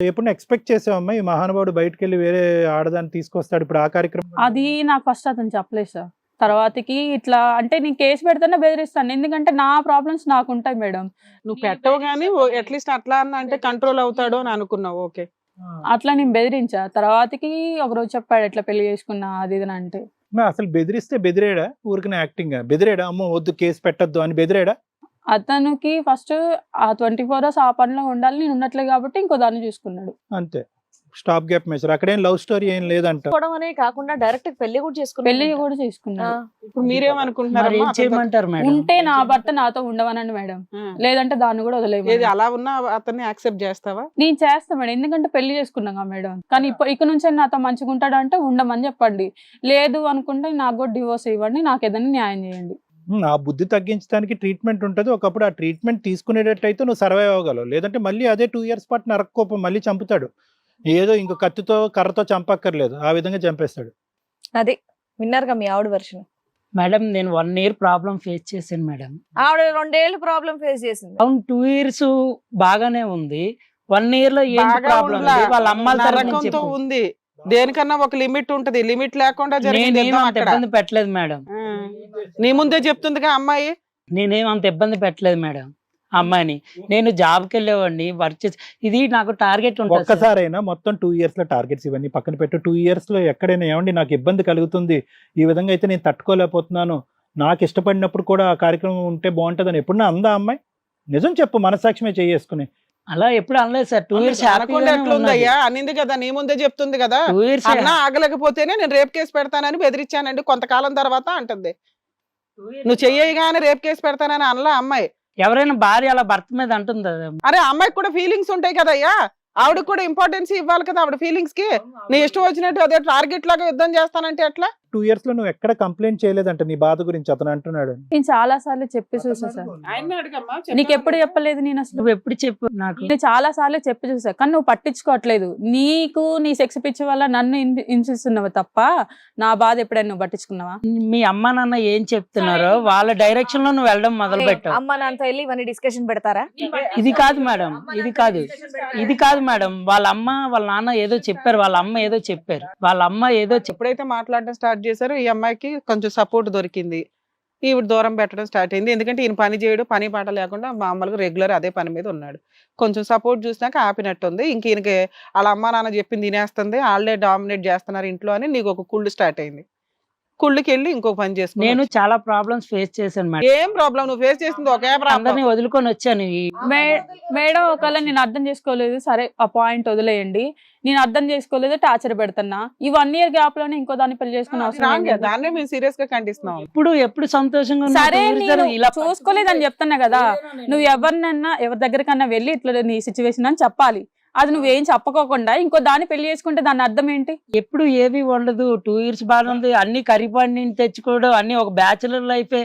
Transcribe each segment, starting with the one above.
ఎప్పుడు ఎక్స్పెక్ట్ చేసావమ్మా ఈ మహానుభావుడు బయటకు వెళ్ళి వేరే ఆడదాన్ని తీసుకొస్తాడు ఇప్పుడు ఆ కార్యక్రమం? అది నాకు ఫస్ట్ అతను చెప్పలేదు సార్. తర్వాతకి ఇట్లా అంటే నేను కేసు పెడితేనే బెదిరిస్తాను. ఎందుకంటే నా ప్రాబ్లమ్స్ నాకు ఉంటాయి మేడం. నువ్వు పెట్టవు కానీ అట్లీస్ట్ అట్లా అన్న అంటే కంట్రోల్ అవుతాడు అని అనుకున్నావు. ఓకే. అట్లా నేను బెదిరించా. తర్వాతకి ఒకరోజు చెప్పాడు ఎట్లా పెళ్ళి చేసుకున్నా అది ఇది అంటే. అసలు బెదిరిస్తే బెదిరేడా? ఊరికనే యాక్టింగ్ బెదిరేడా? అమ్మో వద్దు కేసు పెట్టద్దు అని బెదిరేడా? అతనికి ఫస్ట్ ఆ ట్వంటీ ఫోర్ అవర్స్ ఆ పనిలో ఉండాలి నేను ఉన్నట్లే కాబట్టి ఇంకో దాన్ని చూసుకున్నాడు. అంతే. స్టాప్ గ్యాప్ మెజర్ అక్కడేం లవ్ స్టోరీ ఏం లేదంట. చేసుకోవడం అనే కాకుండా డైరెక్ట్ పెళ్ళి కూడా చేసుకున్నాడు. పెళ్ళి కూడా చేసుకున్నాడు. ఇప్పుడు మీరేమనుకుంటున్నారు మరి ఏం చేయమంటారు మేడం? ఉంటే నా భర్త నాతో ఉండవనండి మేడం. లేదంటే దాన్ని కూడా ఏది వదిలేదు అలా ఉన్నా అతన్ని యాక్సెప్ట్ చేస్తావా? నేను చేస్తా మేడం. ఎందుకంటే పెళ్ళి చేసుకున్నాగా మేడం. కానీ ఇప్పుడు ఇక నుంచి నాతో మంచిగా ఉంటాడు అంటే ఉండమని చెప్పండి. లేదు అనుకుంటే నాకు కూడా డివోర్స్ ఇవ్వండి నాకు ఏదైనా న్యాయం చేయండి. ఆ బుద్ధి తగ్గించడానికి ట్రీట్మెంట్ ఉంటుంది. ఒకప్పుడు ఆ ట్రీట్మెంట్ తీసుకునేటట్టయితే నువ్వు సర్వైవ్ అవ్వగలవు. లేదంటే మళ్ళీ అదే టూ ఇయర్స్ పాటు నరక్కోపం మళ్ళీ చంపుతాడు. ఏదో ఇంకో కత్తితో కర్రతో చంపక్కర్లేదు. ఆ విధంగా చంపేస్తాడు. అది. విన్నారుగా మీ ఆవిడ వర్షన్? మేడం నేను వన్ ఇయర్ ప్రాబ్లం ఫేస్ చేశాను మేడం. ఆవిడ రెండేళ్ళు ప్రాబ్లం ఫేస్ చేసింది. అవును టూ ఇయర్స్ బాగానే ఉంది. వన్ ఇయర్లో ఏంటి బాగా ప్రాబ్లం. వాళ్ళ నుంచి నరకంతో చెప్పు. ఉంది. దేనికన్నా ఒక లిమిట్ ఉంటది. లిమిట్ లేకుండా జరిగింది నేనేం యుద్ధం అంత అక్కడ. ఇబ్బంది పెట్టలేదు మేడం. ఆ. నీ ముందే చెప్తుందిగా అమ్మాయి? నేనేం అంత ఇబ్బంది పెట్టలేదు మేడం అమ్మాయిని. నేను జాబ్కి వెళ్ళేవాడిని వర్క్ చేసి ఇది నాకు టార్గెట్ ఉంటుంది సార్. ఒక్కసారైనా మొత్తం టూ ఇయర్స్లో టార్గెట్స్ ఇవన్నీ పక్కన పెట్టు. టూ ఇయర్స్లో ఎక్కడైనా ఏమండి నాకు ఇబ్బంది కలుగుతుంది. ఈ విధంగా అయితే నేను తట్టుకోలేకపోతున్నాను. నాకు ఇష్టపడినప్పుడు కూడా ఆ కార్యక్రమం ఉంటే బాగుంటుందని ఎప్పుడన్నా అందా అమ్మాయి? నిజం చెప్పు మనసాక్ష్యమే చేసుకుని అలా ఎప్పుడు అనలేదు సార్. టూ ఇయర్స్ అనకుండా ఎట్లుందయ్యా అనింది కదా నీ ముందే చెప్తుంది కదా. టూ ఇయర్స్ అన్నా ఆగలేకపోతేనే నేను రేప్ కేసు పెడతానని బెదిరించానండి. కొంతకాలం తర్వాత అంటుంది. నువ్వు చెయ్యగానే రేప్ కేసు పెడతానని అనలా అమ్మాయి. ఎవరైనా భార్య అలా భర్త మీద అంటుందా? అరే అమ్మాయికి కూడా ఫీలింగ్స్ ఉంటాయి కదయ్యా ఆవిడకి కూడా ఇంపార్టెన్స్ ఇవ్వాలి కదా ఆవిడ ఫీలింగ్స్కి. నీ ఇష్టం వచ్చినట్టు అదే టార్గెట్ లాగా యుద్ధం చేస్తానంటే ఎట్లా? టూ ఇయర్స్లో నువ్వు ఎక్కడ కంప్లైంట్ చేయలేదంట నీ బాధ గురించి అతను అంటున్నాడు నేను చాలా సార్లు చెప్పి చూసా సార్. నీకు ఎప్పుడు చెప్పలేదు నేను అసలు? నువ్వు ఎప్పుడు చెప్పు నాకు. నేను చాలా సార్లు చెప్పి చూసా కానీ నువ్వు పట్టించుకోవట్లేదు. నీకు నీ సెక్స్ పిచ్చి వల్ల నన్ను హింసి- హింసిస్తున్నావు తప్ప నా బాధ ఎప్పుడైనా నువ్వు పట్టించుకున్నావా? మీ అమ్మ నాన్న ఏం చెప్తున్నారో వాళ్ళ డైరెక్షన్లో నువ్వు వెళ్ళడం మొదలు పెట్టావు అమ్మ నాన్నతో వెళ్ళి ఇవన్నీ డిస్కషన్ పెడతారా? ఇది కాదు మేడం ఇది కాదు. ఇది కాదు మేడం వాళ్ళ అమ్మ వాళ్ళ నాన్న ఏదో చెప్పారు వాళ్ళ అమ్మ ఏదో చెప్పారు. వాళ్ళ అమ్మ ఏదో ఎప్పుడైతే మాట్లాడడం స్టార్ట్ చేశారు. ఈ అమ్మాయికి కొంచెం సపోర్ట్ దొరికింది. ఈవిడ దూరం పెట్టడం స్టార్ట్ అయింది. ఎందుకంటే ఈయన పని చేయడు పని పాట లేకుండా మామూలుగా రెగ్యులర్ అదే పని మీద ఉన్నాడు. కొంచెం సపోర్ట్ చూసినాక ఆపినట్టుంది. ఇంక ఈయనకి వాళ్ళ అమ్మ నాన్న చెప్పింది తినేస్తుంది వాళ్ళే డామినేట్ చేస్తున్నారు ఇంట్లో అని నీకు ఒక కుళ్ళు స్టార్ట్ అయింది. కుళ్ళుకి వెళ్ళి ఇంకొక పని చేసుకుని నేను చాలా ప్రాబ్లమ్స్ ఫేస్ చేశాను మేడం. ఏం ప్రాబ్లం నువ్వు ఫేస్ చేసింది ఒకే ప్రాబ్లం అందరినీ వదులుకొని వచ్చాను ఈ- మే- మేడం ఒకవేళ నేను అర్థం చేసుకోలేదు సరే ఆ పాయింట్ వదిలేయండి. నేను అర్థం చేసుకోలేదు టార్చర్ పెడుతున్నా. ఈ వన్ ఇయర్ గ్యాప్లోనే ఇంకో దాన్ని పెళ్ళి చేసుకున్న అవసరం ఏం లేదు. దాన్నే మేము సీరియస్గా ఖండిస్తున్నాం. ఎప్పుడు ఎప్పుడు సంతోషంగా సరే నేను ఇలా చూసుకోలేదని చెప్తున్నా కదా. నువ్వు ఎవరినన్నా ఎవరి దగ్గరకన్నా వెళ్ళి ఇట్లా నీ సిచ్యువేషన్ అని చెప్పాలి. అది నువ్వేం చెప్పకోకుండా ఇంకో దాన్ని పెళ్ళి చేసుకుంటే దాని అర్థం ఏంటి? ఎప్పుడు ఏవి ఉండదు టూ ఇయర్స్ బాగుంది అన్ని కరిపాడిని తెచ్చుకోవడం అన్ని ఒక బ్యాచులర్ లైఫే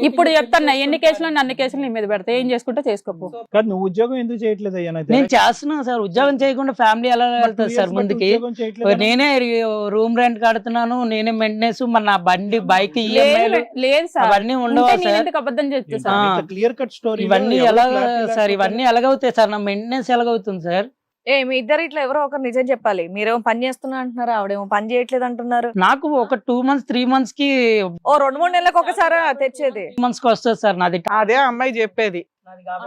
ఇప్పుడు చెప్తాను ఎన్ని కేసులు అన్ని కేసులు నీ మీద పెడతా. ఏం చేసుకుంటే చేసుకోపో. కాదు నువ్వు ఉద్యోగం ఎందుకు చేయట్లేదు నేను తెలియదు. చేస్తున్నాను సార్. ఉద్యోగం చేయకుండా ఫ్యామిలీ ఎలా వెళ్తుంది సార్ ముందుకి? నేనే రూమ్ రెంట్ కడుతున్నాను. నేనే మెయింటెనెన్స్ మరి నా బండి బైక్ ఈఎంఐలు లేదు లేదు సార్. అవన్నీ ఉండవా సార్? అబద్ధం చెప్తా ఇంత- సార్? ఆ. ఇంత క్లియర్ కట్ స్టోరీ ఇవన్నీ ఎలా సార్ ఇవన్నీ ఎలాగవుతాయి సార్? నా మెయింటెనెన్స్ ఎలాగవుతుంది సార్? ఏ మీ ఇద్దరు ఇట్లా ఎవరో ఒకరు నిజం చెప్పాలి. మీరేమో పని చేస్తున్నా అంటున్నారు ఆవిడేమో పని చేయట్లేదు అంటున్నారు. నాకు ఒక టూ మంత్స్ త్రీ మంత్స్కి ఓ రెండు మూడు నెలలకు ఒకసారి తెచ్చేది. మంత్స్కి వస్తుంది సార్ నాది. అదే అమ్మాయి చెప్పేది.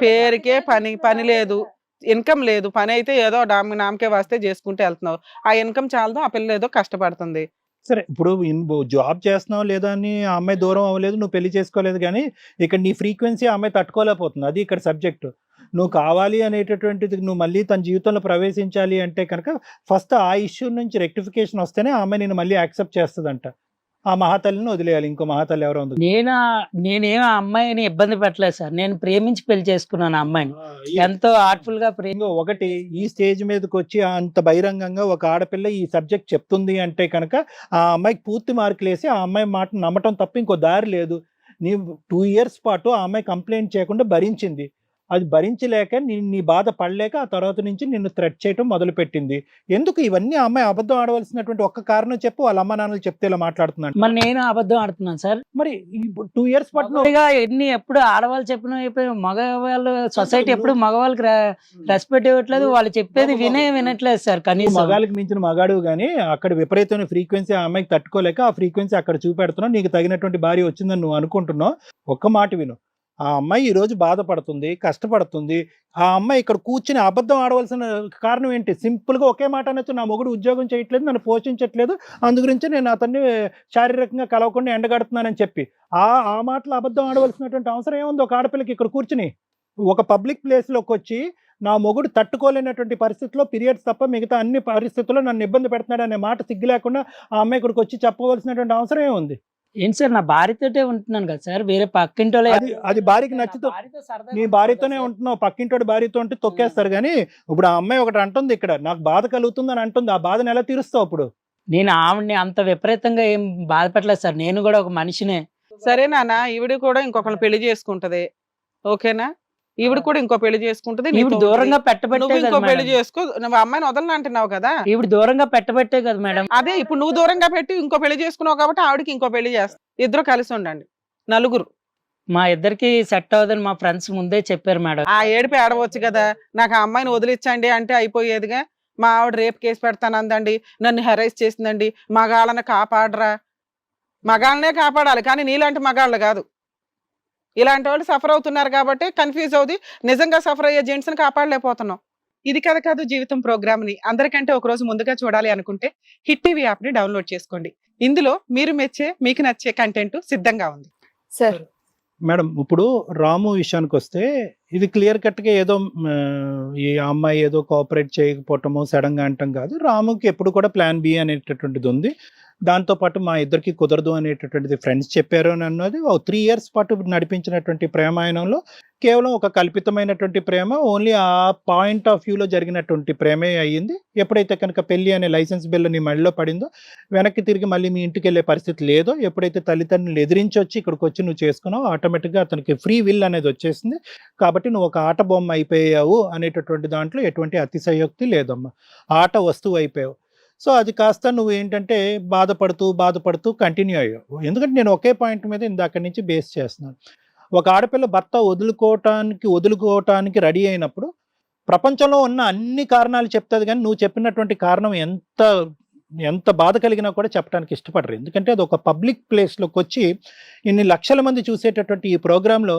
పేరుకే పని పని లేదు. ఇన్కమ్ లేదు. పని అయితే ఏదో డామ్ నామకే వస్తే చేసుకుంటూ వెళ్తున్నావు. ఆ ఇన్కమ్ చాలదు ఆ పిల్ల ఏదో కష్టపడుతుంది. సరే. ఇప్పుడు జాబ్ చేస్తున్నావు లేదా అని ఆ అమ్మాయి దూరం అవ్వలేదు నువ్వు పెళ్ళి చేసుకోలేదు కానీ ఇక్కడ నీ ఫ్రీక్వెన్సీ ఆ అమ్మాయి తట్టుకోలేకపోతుంది. అది ఇక్కడ సబ్జెక్ట్ నువ్వు కావాలి అనేటటువంటిది నువ్వు మళ్ళీ తన జీవితంలో ప్రవేశించాలి అంటే కనుక ఫస్ట్ ఆ ఇష్యూ నుంచి రెక్టిఫికేషన్ వస్తేనే ఆ అమ్మాయి నేను మళ్ళీ యాక్సెప్ట్ చేస్తుందంట. ఆ మహాతల్లిని వదిలేయాలి. ఇంకో మహాతల్లి ఎవరో ఉంది. నేను నేనేం ఆ అమ్మాయిని ఇబ్బంది పెట్టలేదు సార్. నేను ప్రేమించి పెళ్ళి చేసుకున్నాను ఆ అమ్మాయిని. ఎంతో ఆర్ట్ఫుల్గా ప్రేమ ఒకటి ఈ స్టేజ్ మీదకి వచ్చి అంత బహిరంగంగా ఒక ఆడపిల్ల ఈ సబ్జెక్ట్ చెప్తుంది అంటే కనుక ఆ అమ్మాయికి పూర్తి మార్కులు వేసి ఆ అమ్మాయి మాట నమ్మటం తప్ప ఇంకో దారి లేదు. నీ టూ ఇయర్స్ పాటు ఆ అమ్మాయి కంప్లైంట్ చేయకుండా భరించింది. అది భరించలేక నీ నీ బాధ పడలేక ఆ తర్వాత నుంచి నిన్ను థ్రెట్ చేయటం మొదలుపెట్టింది. ఎందుకు ఇవన్నీ అమ్మాయి అబద్ధం ఆడవలసినటువంటి ఒక్క కారణం చెప్పు వాళ్ళ అమ్మ నాన్నలు చెప్తే ఇలా మాట్లాడుతున్నాను మరి నేను అబద్ధం ఆడుతున్నాను సార్. మరి టూ ఇయర్స్ పాటు నువ్వు- మగవాడిగా ఎన్ని ఎప్పుడు ఆడవాళ్ళు చెప్పిన మగవాళ్ళు సొసైటీ ఎప్పుడు మగవాళ్ళకి రెస్పెక్ట్ ఇవ్వట్లేదు. వాళ్ళు చెప్పేది వినే వినట్లేదు సార్ కనీసం. మగాళ్ళకి మించిన మగాడు కానీ అక్కడ విపరీతమైన ఫ్రీక్వెన్సీ ఆ అమ్మాయికి తట్టుకోలేక ఆ ఫ్రీక్వెన్సీ అక్కడ చూపెడుతున్నావు. నీకు తగినటువంటి భార్య వచ్చిందని నువ్వు అనుకుంటున్నావు. ఒక్క మాట విను. ఆ అమ్మాయి ఈరోజు బాధపడుతుంది కష్టపడుతుంది. ఆ అమ్మాయి ఇక్కడ కూర్చుని అబద్ధం ఆడవలసిన కారణం ఏంటి? సింపుల్గా ఒకే మాట అనొచ్చు నా మొగుడు ఉద్యోగం చేయట్లేదు నన్ను పోషించట్లేదు అందు గురించి నేను అతన్ని శారీరకంగా కలవకుండా ఎండగడుతున్నానని చెప్పి. ఆ ఆ మాటలు అబద్ధం ఆడవలసినటువంటి అవసరం ఏముంది? ఒక ఆడపిల్లకి ఇక్కడ కూర్చుని ఒక పబ్లిక్ ప్లేస్లోకి వచ్చి నా మొగుడు తట్టుకోలేనటువంటి పరిస్థితిలో పీరియడ్స్ తప్ప మిగతా అన్ని పరిస్థితుల్లో నన్ను ఇబ్బంది పెడుతున్నాడు అనే మాట సిగ్గు లేకుండా ఆ అమ్మాయి ఇక్కడికి వచ్చి చెప్పవలసినటువంటి అవసరం ఏముంది? ఏంటి సార్ నా భార్యతోటే ఉంటున్నాను కదా సార్ వేరే పక్కింటి వాళ్ళే- అది అది భార్యకి నచ్చుతూ నీ భార్యతోనే. ఉంటున్నావు పక్కింటోడి భార్యతో ఉంటే తొక్కేస్తారు కానీ ఇప్పుడు ఆ అమ్మాయి ఒకటి అంటుంది ఇక్కడ నాకు బాధ కలుగుతుందని అంటుంది ఆ బాధను ఎలా తీరుస్తావు అప్పుడు? నేను ఆవిడని అంత విపరీతంగా ఏం బాధపెట్టలేదు సార్ నేను కూడా ఒక మనిషినే. సరే నాన్న ఈవిడ కూడా ఇంకొకరిని పెళ్ళి చేసుకుంటది. ఓకేనా? ఈవిడ కూడా ఇంకో పెళ్ళి చేసుకుంటది ఈవిడ దూరంగా. పెట్టబట్టే ఇంకో పెళ్ళి. చేసుకో నువ్వు అమ్మాయిని వదలని అంటున్నావు కదా. ఈవిడ దూరంగా పెట్టబట్టే కదా మేడం. అదే ఇప్పుడు నువ్వు దూరంగా పెట్టి ఇంకో పెళ్ళి చేసుకున్నావు కాబట్టి ఆవిడకి ఇంకో పెళ్ళి చేస్తా. ఇద్దరు కలిసి ఉండండి. నలుగురు. మా ఇద్దరికి సెట్ అవ్వదని మా ఫ్రెండ్స్ ముందే చెప్పారు మేడం. ఆ ఏడిపి ఆడవచ్చు కదా. నాకు ఆ అమ్మాయిని వదిలించండి అంటే అయిపోయేదిగా. మా ఆవిడ రేపు కేసు పెడతానందండి నన్ను హెరైజ్ చేసిందండి. మగాళ్ళని కాపాడరా. మగాళ్ళనే కాపాడాలి కానీ నీలాంటి మగాళ్ళు కాదు. ఇలాంటి వాళ్ళు సఫర్ అవుతున్నారు కాబట్టి కన్ఫ్యూజ్ అవుది. నిజంగా సఫర్ అయ్యే జెంట్స్ని కాపాడలేకపోతున్నాం. ఇది కథ కాదు జీవితం ప్రోగ్రామ్ని అందరికంటే ఒక రోజు ముందుగా చూడాలి అనుకుంటే హిట్ టీవీ యాప్ని డౌన్లోడ్ చేసుకోండి. ఇందులో మీరు మెచ్చే మీకు నచ్చే కంటెంట్ సిద్ధంగా ఉంది. సార్. మేడం ఇప్పుడు రాము విషయానికి వస్తే ఇది క్లియర్ కట్గా ఏదో ఈ అమ్మాయి ఏదో కోఆపరేట్ చేయకపోవటము సడన్గా అంటాం కాదు. రాముకి ఎప్పుడు కూడా ప్లాన్ బి అనేటటువంటిది ఉంది. దాంతోపాటు మా ఇద్దరికి కుదరదు అనేటటువంటిది ఫ్రెండ్స్ చెప్పారు అని అన్నది ఓ త్రీ ఇయర్స్ పాటు నడిపించినటువంటి ప్రేమాయణంలో కేవలం ఒక కల్పితమైనటువంటి ప్రేమ ఓన్లీ ఆ పాయింట్ ఆఫ్ వ్యూలో జరిగినటువంటి ప్రేమే అయ్యింది. ఎప్పుడైతే కనుక పెళ్ళి అనే లైసెన్స్ బిల్ నీ మళ్ళీలో పడిందో వెనక్కి తిరిగి మళ్ళీ మీ ఇంటికి వెళ్ళే పరిస్థితి లేదో ఎప్పుడైతే తల్లిదండ్రులు ఎదిరించి వచ్చి ఇక్కడికి వచ్చి నువ్వు చేసుకున్నావు ఆటోమేటిక్గా అతనికి ఫ్రీ విల్ అనేది వచ్చేసింది. కాబట్టి నువ్వు ఒక ఆట బొమ్మ అయిపోయావు అనేటటువంటి దాంట్లో ఎటువంటి అతిశయోక్తి లేదమ్మా. ఆట వస్తువు అయిపోయావు. సో అది కాస్త నువ్వు ఏంటంటే బాధపడుతూ బాధపడుతూ కంటిన్యూ అయ్యావు. ఎందుకంటే నేను ఒకే పాయింట్ మీద ఇందాక నుంచి బేస్ చేస్తున్నాను. ఒక ఆడపిల్ల భర్త వదులుకోవటానికి వదులుకోవటానికి రెడీ అయినప్పుడు ప్రపంచంలో ఉన్న అన్ని కారణాలు చెప్తుంది కానీ నువ్వు చెప్పినటువంటి కారణం ఎంత ఎంత బాధ కలిగినా కూడా చెప్పడానికి ఇష్టపడరు. ఎందుకంటే అది ఒక పబ్లిక్ ప్లేస్లోకి వచ్చి ఇన్ని లక్షల మంది చూసేటటువంటి ఈ ప్రోగ్రాంలో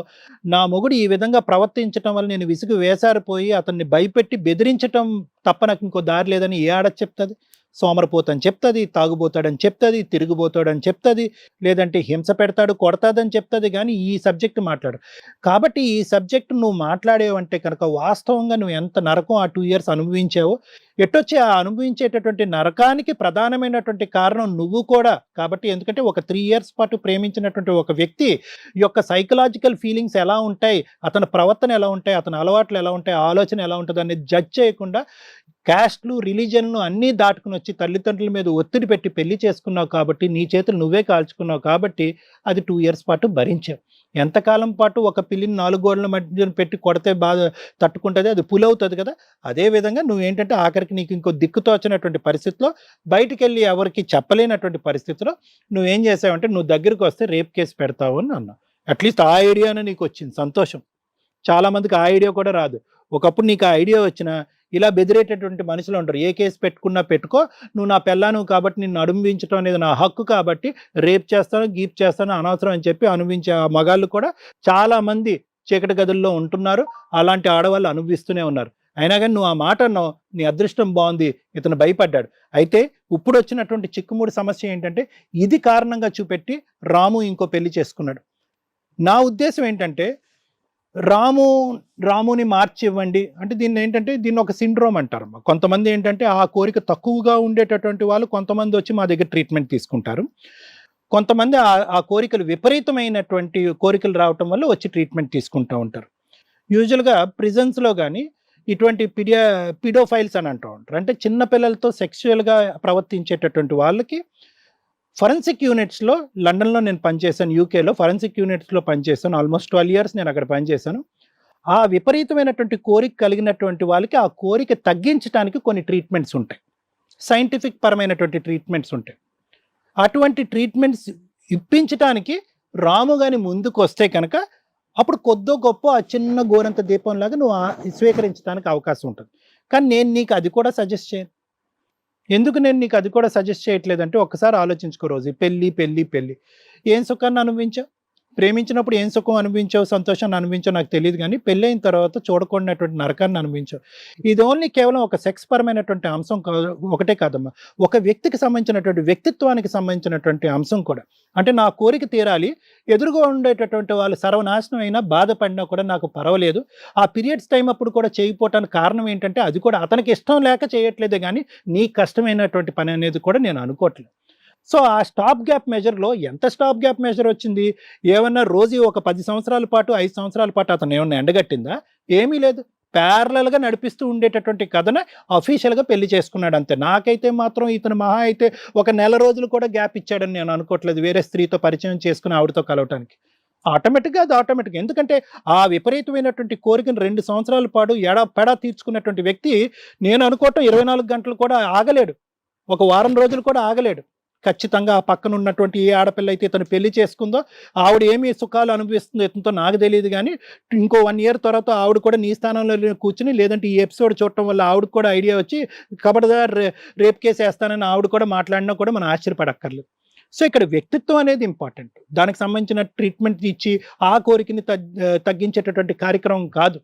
నా మొగుడు ఈ విధంగా ప్రవర్తించడం వల్ల నేను విసుగు వేసారిపోయి అతన్ని భయపెట్టి బెదిరించటం తప్ప నాకు ఇంకో దారి లేదని ఏ ఆడ చెప్తుంది? సోమరపోతని చెప్తుంది తాగుబోతాడని చెప్తుంది తిరిగిపోతాడని చెప్తుంది లేదంటే హింస పెడతాడు కొడతాదని చెప్తుంది కానీ ఈ సబ్జెక్ట్ మాట్లాడు. కాబట్టి ఈ సబ్జెక్ట్ నువ్వు మాట్లాడేవంటే కనుక వాస్తవంగా నువ్వు ఎంత నరకం ఆ టూ ఇయర్స్ అనుభవించావో ఎట్టొచ్చి ఆ అనుభవించేటటువంటి నరకానికి ప్రధానమైనటువంటి కారణం నువ్వు కూడా. కాబట్టి ఎందుకంటే ఒక త్రీ ఇయర్స్ పాటు ప్రేమించినటువంటి ఒక వ్యక్తి యొక్క సైకలాజికల్ ఫీలింగ్స్ ఎలా ఉంటాయి అతని ప్రవర్తన ఎలా ఉంటాయి అతని అలవాట్లు ఎలా ఉంటాయి ఆలోచన ఎలా ఉంటుంది అనేది జడ్జ్ చేయకుండా క్యాస్ట్లు రిలీజన్లు అన్నీ దాటుకుని వచ్చి తల్లిదండ్రుల మీద ఒత్తిడి పెట్టి పెళ్ళి చేసుకున్నావు కాబట్టి నీ చేతులు నువ్వే కాల్చుకున్నావు కాబట్టి అది టూ ఇయర్స్ పాటు భరించావు. ఎంతకాలం పాటు ఒక పిల్లిని నాలుగు గోడల మధ్య పెట్టి కొడితే బాధ తట్టుకుంటుంది అది పులవుతుంది కదా? అదే విధంగా నువ్వేంటంటే ఆఖరికి నీకు ఇంకో దిక్కుతోచినటువంటి పరిస్థితిలో బయటికి వెళ్ళి ఎవరికి చెప్పలేనటువంటి పరిస్థితిలో నువ్వేం చేసావంటే నువ్వు దగ్గరికి వస్తే రేప్ కేసు పెడతావు అని అన్నావు. అట్లీస్ట్ ఆ ఐడియానే నీకు వచ్చింది. సంతోషం. చాలామందికి ఆ ఐడియా కూడా రాదు. ఒకప్పుడు నీకు ఆ ఐడియా వచ్చినా ఇలా బెదిరేటటువంటి మనుషులు ఉంటారు ఏ కేసు పెట్టుకున్నా పెట్టుకో నువ్వు నా పెళ్ళాను కాబట్టి నిన్ను అనుభవించడం అనేది నా హక్కు కాబట్టి రేప్ చేస్తాను గీప్ చేస్తాను అనవసరం అని చెప్పి అనుభవించే ఆ మగాళ్ళు కూడా చాలామంది చీకటి గదుల్లో ఉంటున్నారు. అలాంటి ఆడవాళ్ళు అనుభవిస్తూనే ఉన్నారు. అయినా కానీ నువ్వు ఆ మాట అన్నావు నీ అదృష్టం బాగుంది ఇతను భయపడ్డాడు. అయితే ఇప్పుడు వచ్చినటువంటి చిక్కుముడి సమస్య ఏంటంటే ఇది కారణంగా చూపెట్టి రాము ఇంకో పెళ్ళి చేసుకున్నాడు. నా ఉద్దేశం ఏంటంటే రాము రాముని మార్చి ఇవ్వండి అంటే దీన్ని ఏంటంటే దీన్ని ఒక సిండ్రోమ్ అంటారు. కొంతమంది ఏంటంటే ఆ కోరిక తక్కువగా ఉండేటటువంటి వాళ్ళు కొంతమంది వచ్చి మా దగ్గర ట్రీట్మెంట్ తీసుకుంటారు. కొంతమంది ఆ- ఆ కోరికలు విపరీతమైనటువంటి కోరికలు రావటం వల్ల వచ్చి ట్రీట్మెంట్ తీసుకుంటూ ఉంటారు. యూజువల్గా ప్రిజన్స్లో కానీ ఇటువంటి పిడియా పిడోఫైల్స్ అని అంటూ ఉంటారు. అంటే చిన్న పిల్లలతో సెక్చువల్గా ప్రవర్తించేటటువంటి వాళ్ళకి ఫరెన్సిక్ యూనిట్స్లో లండన్లో నేను పనిచేశాను యూకేలో ఫరెన్సిక్ యూనిట్స్లో పనిచేశాను. ఆల్మోస్ట్ ట్వెల్వ్ ఇయర్స్ నేను అక్కడ పనిచేశాను. ఆ విపరీతమైనటువంటి కోరిక కలిగినటువంటి వాళ్ళకి ఆ కోరిక తగ్గించడానికి కొన్ని ట్రీట్మెంట్స్ ఉంటాయి. సైంటిఫిక్ పరమైనటువంటి ట్రీట్మెంట్స్ ఉంటాయి. అటువంటి ట్రీట్మెంట్స్ ఇప్పించడానికి రాము గాని ముందుకు వస్తే కనుక అప్పుడు కొద్దో గొప్ప ఆ చిన్న గోరంత దీపంలాగా నువ్వు స్వీకరించడానికి అవకాశం ఉంటుంది. కానీ నేను నీకు అది కూడా సజెస్ట్ చేయను. ఎందుకు నేను నీకు అది కూడా సజెస్ట్ చేయట్లేదంటే ఒక్కసారి ఆలోచించుకో రోజు. పెళ్ళి పెళ్ళి పెళ్ళి. ఏం సుఖాన్ని అనుభవించావు? ప్రేమించినప్పుడు ఏం సుఖం అనిపించావు సంతోషాన్ని అనిపించావు నాకు తెలియదు కానీ పెళ్ళైన తర్వాత చూడకూడనటువంటి నరకాన్ని అనిపించావు ఇది ఓన్లీ కేవలం ఒక సెక్స్ పరమైనటువంటి అంశం కాదు ఒకటే కాదమ్మా. ఒక వ్యక్తికి సంబంధించినటువంటి వ్యక్తిత్వానికి సంబంధించినటువంటి అంశం కూడా. అంటే నా కోరిక తీరాలి ఎదురుగా ఉండేటటువంటి వాళ్ళు సర్వనాశనం అయినా బాధపడినా కూడా నాకు పర్వాలేదు. ఆ పీరియడ్స్ టైం అప్పుడు కూడా చేయకపోవటానికి కారణం ఏంటంటే అది కూడా అతనికి ఇష్టం లేక చేయట్లేదే కానీ నీ కష్టమైనటువంటి పని అనేది కూడా నేను అనుకోవట్లేదు. సో ఆ స్టాప్ గ్యాప్ మెజర్లో ఎంత స్టాప్ గ్యాప్ మెజర్ వచ్చింది? ఏమన్నా రోజు ఒక పది సంవత్సరాల పాటు ఐదు సంవత్సరాల పాటు అతను ఏమన్నా ఎండగట్టిందా? ఏమీ లేదు. ప్యారలల్గా నడిపిస్తూ ఉండేటటువంటి కథన అఫీషియల్గా పెళ్ళి చేసుకున్నాడు అంతే. నాకైతే మాత్రం ఇతను మహా అయితే ఒక నెల రోజులు కూడా గ్యాప్ ఇచ్చాడని నేను అనుకోవట్లేదు. వేరే స్త్రీతో పరిచయం చేసుకుని ఆవిడతో కలవటానికి. ఆటోమేటిక్గా అది ఆటోమేటిక్ ఎందుకంటే ఆ విపరీతమైనటువంటి కోరికను రెండు సంవత్సరాల పాటు ఎడా పెడా తీర్చుకున్నటువంటి వ్యక్తి నేను అనుకోవటం ఇరవై నాలుగు గంటలు కూడా ఆగలేడు. ఒక వారం రోజులు కూడా ఆగలేడు. ఖచ్చితంగా ఆ పక్కన ఉన్నటువంటి ఏ ఆడపిల్ల అయితే ఇతను పెళ్ళి చేసుకుందో ఆవిడ ఏమి సుఖాలు అనుభవిస్తుందో ఇతనితో నాకు తెలియదు కానీ ఇంకో వన్ ఇయర్ తర్వాత ఆవిడ కూడా నీ స్థానంలో కూర్చుని లేదంటే ఈ ఎపిసోడ్ చూడటం వల్ల ఆవిడ కూడా ఐడియా వచ్చి కబడ్దార్ రేప్ కేసు వేస్తానని ఆవిడ కూడా మాట్లాడినా కూడా మనం ఆశ్చర్యపడక్కర్లేదు. సో ఇక్కడ వ్యక్తిత్వం అనేది ఇంపార్టెంట్. దానికి సంబంధించిన ట్రీట్మెంట్ ఇచ్చి ఆ కోరికని తగ్- తగ్గించేటటువంటి కార్యక్రమం కాదు.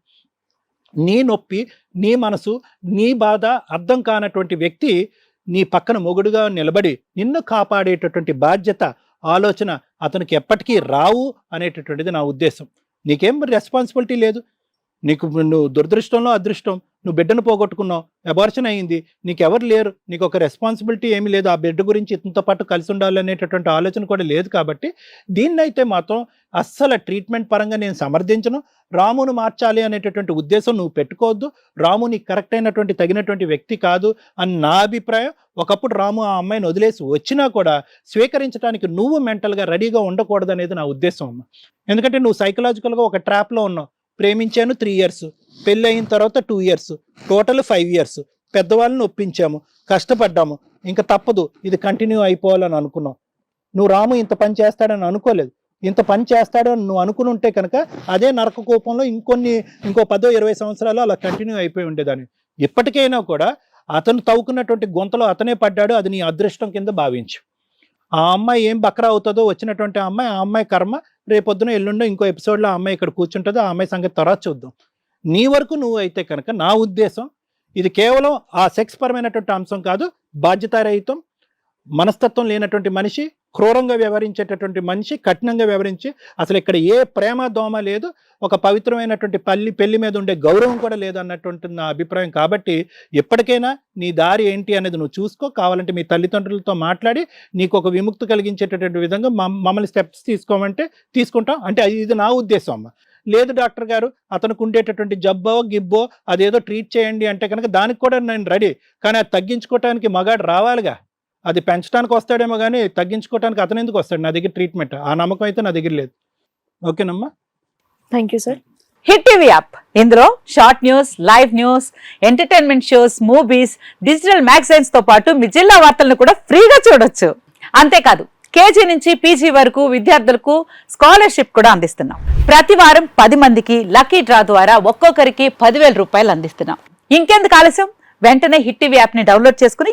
నీ నొప్పి నీ మనసు నీ బాధ అర్థం కానటువంటి వ్యక్తి నీ పక్కన మొగుడుగా నిలబడి నిన్ను కాపాడేటటువంటి బాధ్యత ఆలోచన అతనికి ఎప్పటికీ రావు అనేటటువంటిది నా ఉద్దేశం. నీకేం రెస్పాన్సిబిలిటీ లేదు. నీకు నువ్వు దురదృష్టంలో అదృష్టం. నువ్వు బిడ్డను పోగొట్టుకున్నావు అబార్షన్ అయింది నీకు ఎవరు లేరు నీకు ఒక రెస్పాన్సిబిలిటీ ఏమీ లేదు ఆ బిడ్డ గురించి ఇతనితో పాటు కలిసి ఉండాలి అనేటటువంటి ఆలోచన కూడా లేదు కాబట్టి దీన్నైతే మాత్రం అస్సలు ట్రీట్మెంట్ పరంగా నేను సమర్థించను. రామును మార్చాలి అనేటటువంటి ఉద్దేశం నువ్వు పెట్టుకోవద్దు. రాము నీకు కరెక్ట్ అయినటువంటి తగినటువంటి వ్యక్తి కాదు అని నా అభిప్రాయం. ఒకప్పుడు రాము ఆ అమ్మాయిని వదిలేసి వచ్చినా కూడా స్వీకరించడానికి నువ్వు మెంటల్గా రెడీగా ఉండకూడదు అనేది నా ఉద్దేశం అమ్మ. ఎందుకంటే నువ్వు సైకలాజికల్గా ఒక ట్రాప్లో ఉన్నావు. ప్రేమించాను త్రీ ఇయర్స్ పెళ్ళి అయిన తర్వాత two years total five years పెద్దవాళ్ళని ఒప్పించాము. కష్టపడ్డాము. ఇంకా తప్పదు. ఇది కంటిన్యూ అయిపోవాలని అనుకున్నాం. నువ్వు రాము ఇంత పని చేస్తాడని అనుకోలేదు. ఇంత పని చేస్తాడు అని నువ్వు అనుకుని ఉంటే కనుక అదే నరక కోపంలో ఇంకొన్ని ఇంకో పదో ఇరవై సంవత్సరాలు అలా కంటిన్యూ అయిపోయి ఉండేదాన్ని. ఇప్పటికైనా కూడా అతను తవ్వుకున్నటువంటి గొంతలో అతనే పడ్డాడు. అది నీ అదృష్టం కింద భావించు. ఆ అమ్మాయి ఏం బక్రా అవుతుందో వచ్చినటువంటి అమ్మాయి ఆ అమ్మాయి కర్మ. రేపొద్దున ఎల్లుండో ఇంకో ఎపిసోడ్లో ఆ అమ్మాయి ఇక్కడ కూర్చుంటుందో ఆ అమ్మాయి సంగతి తర్వాత చూద్దాం. నీ వరకు నువ్వు అయితే కనుక నా ఉద్దేశం ఇది కేవలం ఆ సెక్స్ పరమైనటువంటి అంశం కాదు బాధ్యతారహితం మనస్తత్వం లేనటువంటి మనిషి క్రూరంగా వ్యవహరించేటటువంటి మనిషి కఠినంగా వ్యవహరించి అసలు ఇక్కడ ఏ ప్రేమ దోమ లేదు. ఒక పవిత్రమైనటువంటి పల్లి పెళ్ళి మీద ఉండే గౌరవం కూడా లేదు అన్నటువంటి నా అభిప్రాయం. కాబట్టి ఎప్పటికైనా నీ దారి ఏంటి అనేది నువ్వు చూసుకో. కావాలంటే మీ తల్లిదండ్రులతో మాట్లాడి నీకు ఒక విముక్తి కలిగించేటటువంటి విధంగా మమ్మల్ని స్టెప్స్ తీసుకోమంటే తీసుకుంటాం. అంటే అది- ఇది నా ఉద్దేశం అమ్మ. లేదు డాక్టర్ గారు అతనికి ఉండేటటువంటి జబ్బో గిబ్బో అదేదో ట్రీట్ చేయండి అంటే కనుక దానికి కూడా నేను రెడీ. కానీ అది తగ్గించుకోవటానికి మగాడు రావాలిగా. అది పెంచడానికి వస్తాడేమో కానీ తగ్గించుకోవటానికి అతను ఎందుకు వస్తాడు? నా దగ్గర ట్రీట్మెంట్ ఆ నమ్మకం అయితే నా దగ్గర లేదు. ఓకేనమ్మా? Thank you sir. Hit TV app ఇందులో short news live news entertainment shows movies digital మ్యాగజైన్స్తో పాటు మీ జిల్లా వార్తలను కూడా ఫ్రీగా చూడొచ్చు. అంతేకాదు కేజీ నుంచి పీజీ వరకు విద్యార్థులకు స్కాలర్షిప్ కూడా అందిస్తున్నాం. ప్రతి వారం పది మందికి లక్కీ డ్రా ద్వారా ఒక్కొక్కరికి పదివేల రూపాయలు అందిస్తున్నాం. ఇంకెందుకు ఆలస్యం? వెంటనే హిట్ టీవీ యాప్ని డౌన్లోడ్ చేసుకుని